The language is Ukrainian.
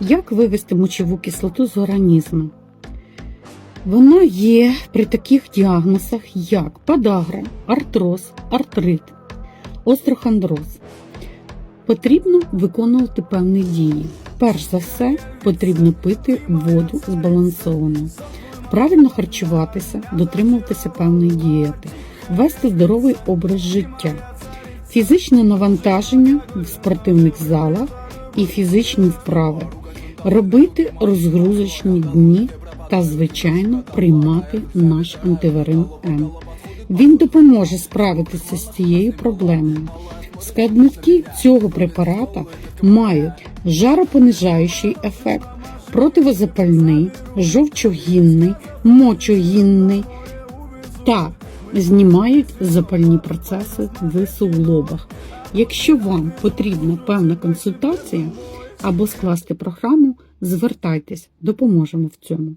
Як вивести мочову кислоту з організму? Вона є при таких діагнозах, як подагра, артроз, артрит, острохондроз. Потрібно виконувати певні дії. Перш за все, потрібно пити воду збалансовану, правильно харчуватися, дотримуватися певної дієти, вести здоровий образ життя, фізичне навантаження в спортивних залах і фізичні вправи, робити розгрузочні дні та, звичайно, приймати наш антиварин М. Він допоможе справитися з цією проблемою. Складники цього препарата мають жаропонижаючий ефект, противозапальний, жовчогінний, мочогінний та знімають запальні процеси в суглобах. Якщо вам потрібна певна консультація або скласти програму, звертайтесь, допоможемо в цьому.